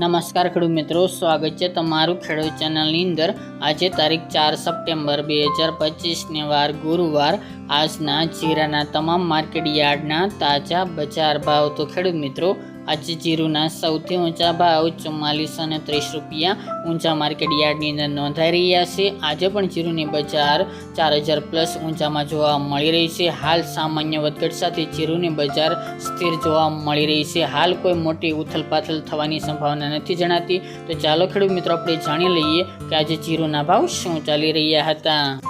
નમસ્કાર ખેડૂત મિત્રો, સ્વાગત છે તમારું ખેડૂત ચેનલની અંદર. આજે તારીખ ચાર સપ્ટેમ્બર બે હજાર પચીસને વાર ગુરુવાર. આજના જીરાના તમામ માર્કેટ યાર્ડના તાજા બજાર ભાવ. તો ખેડૂત મિત્રો આજે જીરુના સૌથી ઊંચા ભાવ ચુમ્માલીસો અને ત્રીસ રૂપિયા ઊંચા માર્કેટ યાર્ડની અંદર નોંધાઈ રહ્યા છે. આજે પણ જીરુની બજાર ચાર હજાર પ્લસ ઊંચામાં જોવા મળી રહી છે. હાલ સામાન્ય વધઘટ સાથે જીરુની બજાર સ્થિર જોવા મળી રહી છે. હાલ કોઈ મોટી ઉથલપાથલ થવાની સંભાવના નથી જણાતી. તો ચાલો ખેડૂત મિત્રો, આપણે જાણી લઈએ કે આજે જીરુના ભાવ શું ચાલી રહ્યા હતા.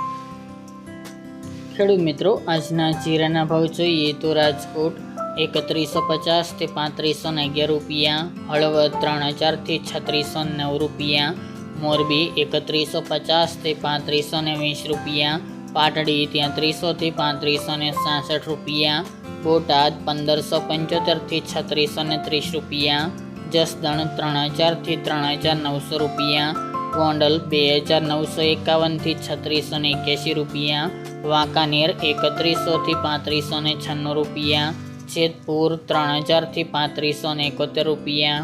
ખેડૂત મિત્રો, આજના જીરાના ભાવ જોઈએ તો રાજકોટ એકત્રીસો પચાસથી પાંત્રીસો ને અગિયાર રૂપિયા, હળવદ ત્રણ હજારથી છત્રીસો નવ રૂપિયા, મોરબી એકત્રીસો પચાસથી પાંત્રીસો ને વીસ રૂપિયા, પાટડી તેત્રીસોથી પાંત્રીસો ને સાસઠ રૂપિયા, બોટાદ પંદરસો પંચોતેરથી છત્રીસો ને ત્રીસ રૂપિયા, જસદણ ત્રણ હજારથી ત્રણ હજાર નવસો રૂપિયા, ગોંડલ બે હજાર નવસો એકાવનથી છત્રીસો ને એક્યાસી રૂપિયા, વાંકાનેર એકત્રીસોથી પાંત્રીસો ને છન્નું રૂપિયા જેતપુર ત્રણ હજારથી પાંત્રીસો ને એકોતેર રૂપિયા.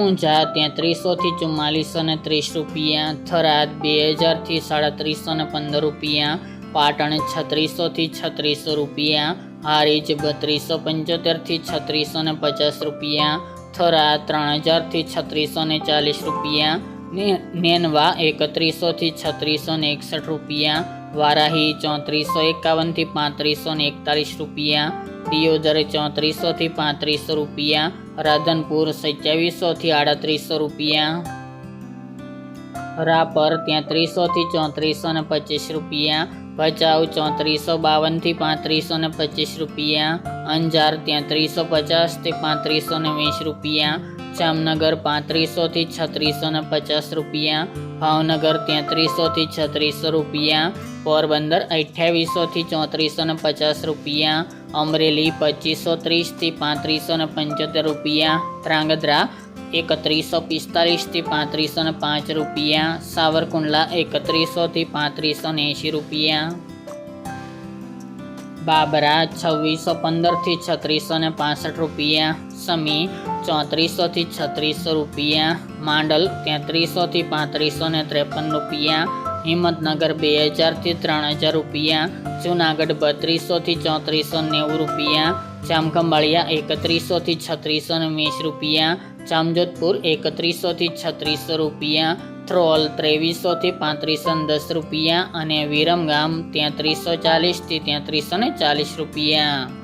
ઊંઝા તેત્રીસોથી ચુમ્માલીસો ને ત્રીસ રૂપિયા. થરાદ બે હજારથી સાડત્રીસો ને પંદર રૂપિયા. પાટણ છત્રીસોથી છત્રીસો રૂપિયા. હારીજ બત્રીસો પંચોતેરથી છત્રીસો ને પચાસ રૂપિયા. થરા ત્રણ હજારથી છત્રીસો ને ચાલીસ રૂપિયા. નેનવા એકત્રીસોથી છત્રીસો ને એકસઠ રૂપિયા. વારાહી ચોત્રીસો એકાવનથી પાંત્રીસો ને એકતાલીસ રૂપિયા દિયોદર ચોત્રીસોથી પાંત્રીસો રૂપિયા રાધનપુર સત્યાવીસોથી આડત્રીસો રૂપિયા રાપર તેત્રીસોથી ચોત્રીસો ને પચીસ રૂપિયા ભચાઉ ચોત્રીસો બાવનથી પાંત્રીસો ને પચીસ રૂપિયા અંજાર તેત્રીસો પચાસથી પાંત્રીસો ને વીસ રૂપિયા જામનગર પાંત્રીસોથી છત્રીસો ને પચાસ રૂપિયા ભાવનગર તેત્રીસોથી છત્રીસો રૂપિયા પોરબંદર અઠ્યાવીસોથી ચોત્રીસો ને પચાસ રૂપિયા, અમરેલી પચીસો ત્રીસથી પાંત્રીસો ને પંચોતેર રૂપિયા, ધ્રાંગધ્રા એકત્રીસો પિસ્તાલીસથી પાંત્રીસો ને પાંચ રૂપિયા, સાવરકુંડલા એકત્રીસોથી પાંત્રીસો ને એંશી રૂપિયા. બાબરા છવ્વીસો પંદરથી છત્રીસો ને પાસઠ રૂપિયા, સમી ચોત્રીસોથી છત્રીસો રૂપિયા, માંડલ તેત્રીસોથી પાંત્રીસો ને ત્રેપન રૂપિયા હિંમતનગર બે હજારથી ત્રણ હજાર રૂપિયા, જુનાગઢ બત્રીસોથી ચોત્રીસો નેવું રૂપિયા, જામખંભાળિયા એકત્રીસોથી છત્રીસો ને વીસ રૂપિયા, જામજોધપુર એકત્રીસોથી છત્રીસો રૂપિયા થ્રોલ ત્રેવીસોથી પાંત્રીસો દસ રૂપિયા અને વિરમગામ તેત્રીસો ચાલીસથી તેત્રીસો ને ચાલીસ રૂપિયા.